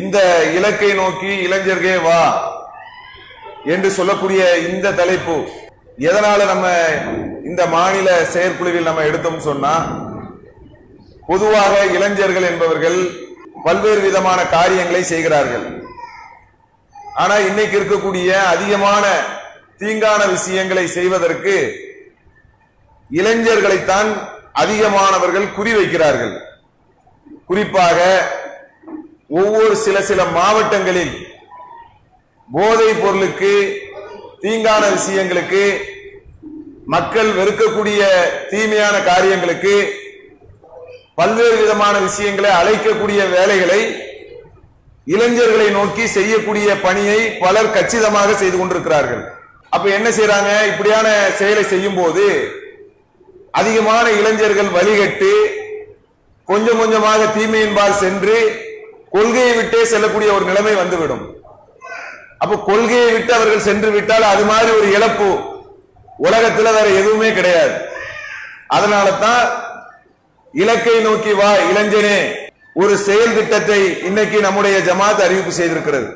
இந்த இலக்கை நோக்கி இளைஞர்களே வா என்று சொல்லக்கூடிய இந்த தலைப்பு. எதனால நம்ம இந்த மாநில செயற்குழுவில் நம்ம எடுத்தோம் சொன்னா பொதுவாக இளைஞர்கள் என்பவர்கள் பல்வேறு விதமான காரியங்களை செய்கிறார்கள். ஆனா இன்னைக்கு இருக்கக்கூடிய அதிகமான தீங்கான விஷயங்களை செய்வதற்கு இளைஞர்களைத்தான் அதிகமானவர்கள் குறிவைக்கிறார்கள் குறிப்பாக ஒவ்வொரு சில சில மாவட்டங்களில் போதை பொருளுக்கு தீங்கான விஷயங்களுக்கு மக்கள் வெறுக்கக்கூடிய தீமையான காரியங்களுக்கு பல்வேறு விதமான விஷயங்களை அழைக்கக்கூடிய வேலைகளை இளைஞர்களை நோக்கி செய்யக்கூடிய பணியை பலர் கச்சிதமாக செய்து கொண்டிருக்கிறார்கள். அப்ப என்ன செய்யறாங்க இப்படியான செயலை செய்யும் போது அதிகமான இளைஞர்கள் வழிகட்டு கொஞ்சம் கொஞ்சமாக தீமையின்பால் சென்று கொள்கையை விட்டே செல்லக்கூடிய ஒரு நிலைமை வந்துவிடும். அப்ப கொள்கையை விட்டு அவர்கள் சென்று விட்டால் அது மாதிரி ஒரு இழப்பு உலகத்துல வேற எதுவுமே கிடையாது. அதனால தான் இலக்கை நோக்கி வா இளைஞனே. ஒரு செயல் திட்டத்தை இன்னைக்கு நம்முடைய ஜமாத் அறிவிப்பு செய்திருக்கிறது.